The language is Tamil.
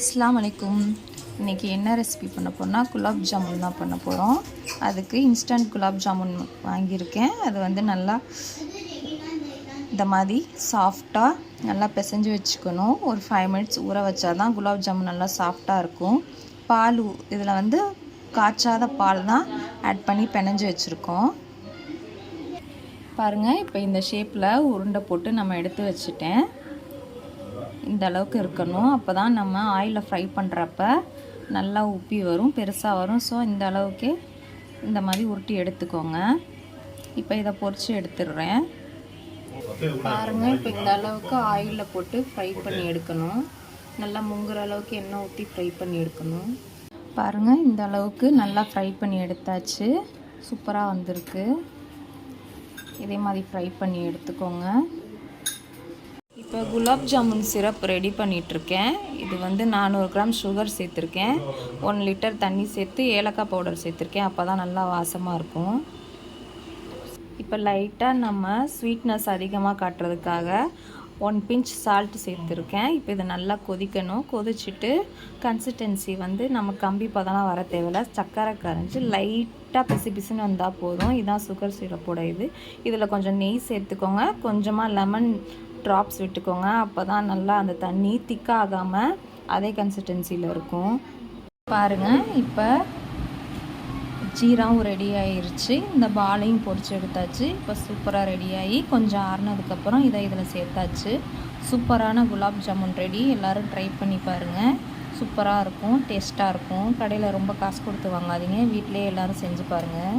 இஸ்லாம் அலைக்கும். இன்றைக்கி என்ன ரெசிபி பண்ண போனால் குலாப் ஜாமுன் தான் பண்ண போகிறோம் அதுக்கு இன்ஸ்டன்ட் குலாப் ஜாமுன் வாங்கியிருக்கேன். அது வந்து நல்லா இந்த மாதிரி சாஃப்டாக நல்லா பிசைஞ்சு வச்சுக்கணும். ஒரு ஃபைவ் மினிட்ஸ் ஊற வச்சா தான் குலாப் ஜாமுன் நல்லா சாஃப்டாக இருக்கும். பால் இதில் வந்து காய்ச்சாத பால் தான் ஆட் பண்ணி பிணைஞ்சு வச்சுருக்கோம். பாருங்கள் இப்போ இந்த ஷேப்பில் உருண்டை போட்டு நம்ம எடுத்து வச்சுட்டேன். இந்த அளவுக்கு இருக்கணும். அப்போ தான் நம்ம ஆயிலில் ஃப்ரை பண்ணுறப்ப நல்லா உப்பி வரும் பெருசாக வரும். ஸோ இந்த அளவுக்கு இந்த மாதிரி உருட்டி எடுத்துக்கோங்க. இப்போ இதை பொரித்து எடுத்துடுறேன். பாருங்கள் இப்போ இந்த அளவுக்கு ஆயிலில் போட்டு ஃப்ரை பண்ணி எடுக்கணும். நல்லா முங்குற அளவுக்கு எண்ணெய் ஊற்றி ஃப்ரை பண்ணி எடுக்கணும். பாருங்கள் இந்த அளவுக்கு நல்லா ஃப்ரை பண்ணி எடுத்தாச்சு. சூப்பராக வந்திருக்கு. இதே மாதிரி ஃப்ரை பண்ணி எடுத்துக்கோங்க. இப்போ குலாப் ஜாமுன் சிரப் ரெடி பண்ணிகிட்ருக்கேன் இது வந்து நானூறு கிராம் சுகர் சேர்த்துருக்கேன். ஒன் லிட்டர் தண்ணி சேர்த்து ஏலக்காய் பவுடர் சேர்த்துருக்கேன். அப்போ தான் நல்லா வாசமாக இருக்கும். இப்போ லைட்டாக நம்ம ஸ்வீட்னஸ் அதிகமாக காட்டுறதுக்காக ஒன் பிஞ்ச் சால்ட் சேர்த்துருக்கேன். இப்போ இதை நல்லா கொதிக்கணும். கொதிச்சுட்டு கன்சிஸ்டன்சி வந்து நம்ம கம்பி பதெல்லாம் வர தேவையில்ல. சக்கரை கரைஞ்சி லைட்டாக பிசு பிசுன்னு வந்தால் போதும். இதுதான் சுகர் சிரப்போட இது இதில் கொஞ்சம் நெய் சேர்த்துக்கோங்க. கொஞ்சமாக லெமன் ட்ராப்ஸ் விட்டுக்கோங்க. அப்போ தான் நல்லா அந்த தண்ணி திக்காகாமல் அதே கன்சிஸ்டன்சியில் இருக்கும். பாருங்கள் இப்போ ஜீராவும் ரெடி ஆயிடுச்சு இந்த பாலையும் பொரிச்சு எடுத்தாச்சு. இப்போ சூப்பராக ரெடி ஆகி கொஞ்சம் ஆறுனதுக்கப்புறம் இதை இதில் சேர்த்தாச்சு. சூப்பரான குலாப் ஜாமுன் ரெடி எல்லோரும் ட்ரை பண்ணி பாருங்கள் சூப்பராக இருக்கும் டேஸ்ட்டாக இருக்கும். கடையில் ரொம்ப காசு கொடுத்து வாங்காதீங்க. வீட்டிலே எல்லோரும் செஞ்சு பாருங்கள்